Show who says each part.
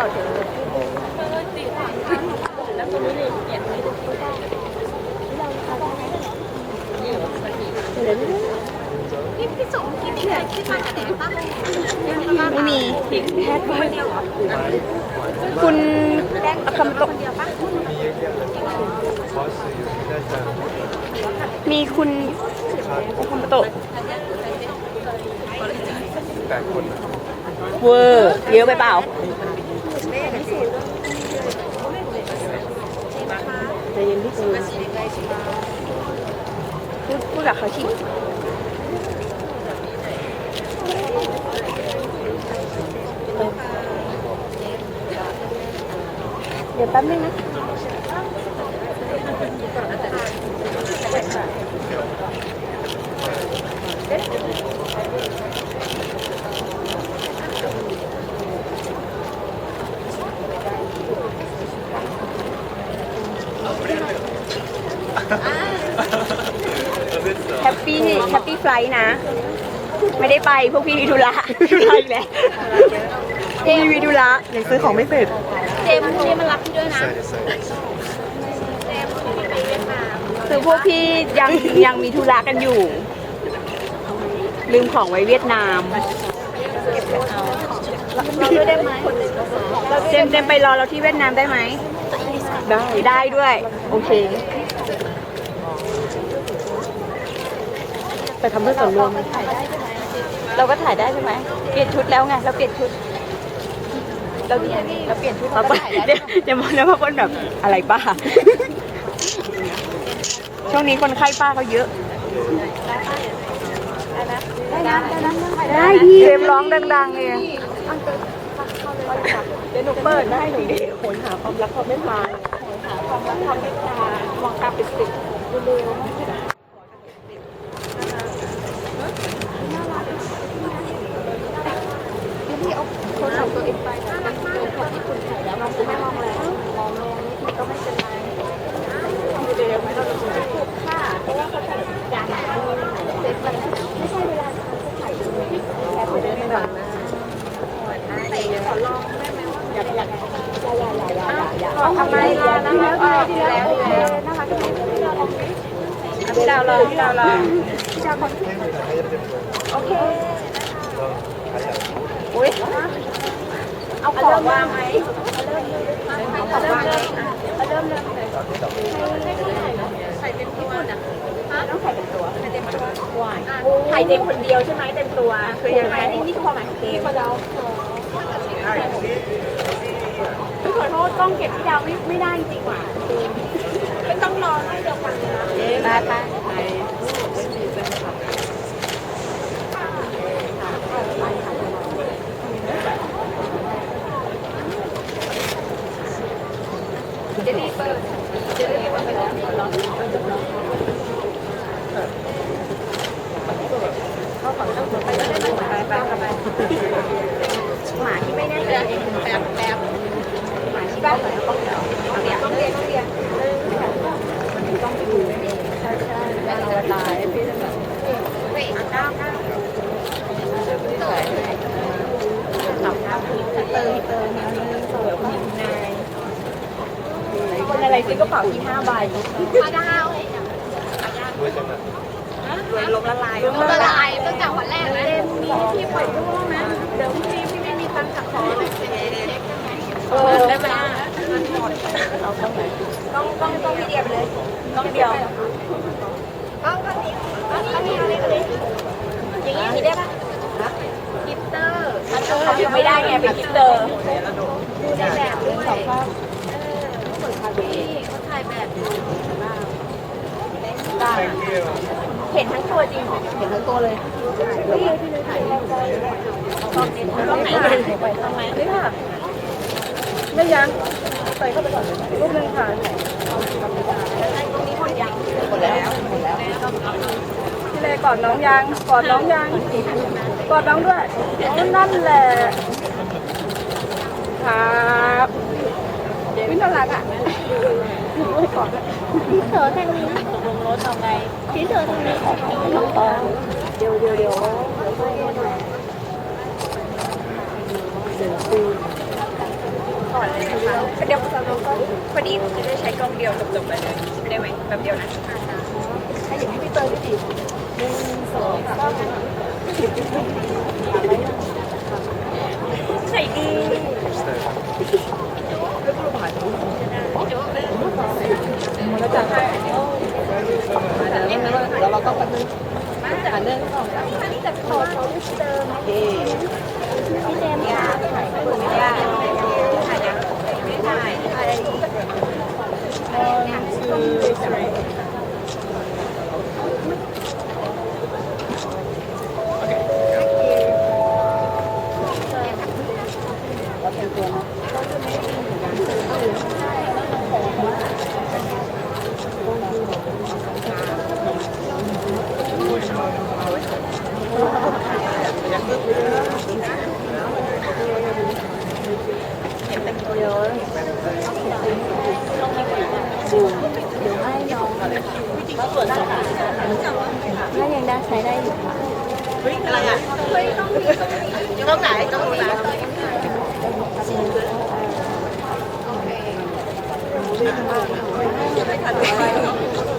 Speaker 1: ล่าเธอ
Speaker 2: พี่พี่สมคิดยังไงคิดมาจากไหนปะ
Speaker 3: ไม่มีแค่คนเดียวคุณคำโตะมีคุณคำโตะ
Speaker 1: แต่คน
Speaker 3: เวอร์เยอะไปเปล่าใจ เย็นที่สุดพูดพูดกับเขาชิเดี๋ยวแป๊บนึงนะ ปปี้แฮปปี้ไฟล์นะ ไม่ได้ไปพวกพี่มีธุระธุระอีกแล้วพวกพี่มีธุระยังซื้อของไม่เสร็จ
Speaker 2: เจมส์เจมส์มารับพี่ด้วยนะ
Speaker 1: ใส่ใส่
Speaker 3: คือพวกพี่ยังยังมีธุระกันอยู่ ลืมของไว้เวียดนาม
Speaker 2: เราด้วยได้ไหม
Speaker 3: เจมส์เจมส์ไปรอเราที่เวียดนามได้ไหม ได้ได้ด้วย โอเค ไปทำเพื่อส่วนรวม เราก็ถ่ายได้ใช่ไหมเปลี่ยนชุดแล้วไงเราเปลี่ยนชุด เราเปลี่ยนเราเปลี่ยนชุดเราก็ถ่ายได้เดี๋ยวมองแล้วพวกคนแบบอะไรป้า ช่วงนี้คนไข้ป้าเขาเยอะ ได้ดีเจมส์ร้องดังๆเองเดี๋ยวหนูเปิดได้หนูดิโหยหาความรักความเมตตาโหยหาความรักความเมตตามองตาปิดปิด เร็วๆทำไมล่ะน่ารักออกแล้วน่ารักพี่ดาวรอพี่ดาวรอพี่ดาว คนโอเคอุ้ยเอาของวางไหมเอาของวางไหมเริ่มเริ่มเลยใส่เต็มตัวนะต้องใส่เต็มตัวใส่เต็มตัวถ่ายเต็มคนเดียวใช่ไหมเต็มตัวคือยังไงนี่นี่คือความหมายของเกมเขาขอโทษต้องเก็บพี่ดาวไม่ไม่ได้จริงว่ะไม่ต้องรอให้เดียวฟังนะไปไป เจนี่เปิดเจนี่เปิดไปแล้วเขาขอต้องไปได้ไหมไปไปไปหมาที่ไม่แน่ใจเองแป๊บแป๊บหมาที่บ้านไหนต้องเรียนต้องเรียนต้องเรียนต้องเรียนต้องไปดูใช่ใช่แล้วเราตายพี่จะแบบเฮ้ยก้าวก้าวหลับก้าวเตยเตยเนี่ยสวยคนนี้นายคนอะไรซื้อ กระเป๋าที่ห้าใบ
Speaker 2: มาดาว
Speaker 1: ด้วยจังนะ
Speaker 3: รวยลมละลาย
Speaker 2: ละลายตั้งแต่วันแรกเลยมีพี่ปล่อยลูกนะเดี๋ยวพี่พี่ไม่มีตังค์จับของเลยเช็คยังไง
Speaker 3: เออได้ไหมเอาต้องไหนต้องต้องต้องเดียวไปเลยต้องเดียว
Speaker 2: ก็ก็นี้ก็นี้อะไรก็เลยอย่างนี้มีได้ปะกิตเตอร์
Speaker 3: เขายังไม่ได้ไงเป็นกิฟเตอร์
Speaker 2: ดูในแบบด้วยสองข้างพี่ เขาถ่ายแบบอยู่
Speaker 3: ได้เห็นทั้งตัวจริงเหรอเห็นทั้งตัวเลยต้องไหนไปทำไมไม่ค่ะไม่ยังใส่เข้าไปก่อนรูปหนึ่งค่ะตรงนี้หมดยังหมดแล้วหมดแล้วพี่เลยกอดน้องยังกอดน้องยังกอดน้องด้วยนั่นแหละครับวิน่ารักอะกอด
Speaker 2: พี่เธอทางนี้ตกลงรถเอาไงพี่เธอทางนี้
Speaker 3: น้องตองเดี๋ยวเดี๋ยวเดี๋ยวเดี๋ยวคุก่อนเลยนะคะเดี๋ยวจะลงก็พอดีจะได้ใช้กล้องเดียวจบๆเลยได้ไหมแบบเดียวนะ
Speaker 4: ให้อย่างนี้พี่เตยพี่ดิหนึ่งสองสาม
Speaker 3: ใส่ดี
Speaker 4: แล้วจะให้แล้วเราต้องไปนึงอ่านเรื่องของ
Speaker 3: อันนี้จะขอเขาที่เดิม
Speaker 4: เอ
Speaker 3: พี่เจมส์ค่ะถ่ายรูปไม่ได้ถ่ายยังไม่ได้ถ่า ย
Speaker 4: ชื่อ
Speaker 3: ถ้ายังได้ใช้ได้อยู่ค่ะ
Speaker 4: อะไรอะต้องไหนต้องไหน
Speaker 3: ได้ค่ะได้ค่ะ
Speaker 4: นี่ก็ไปแ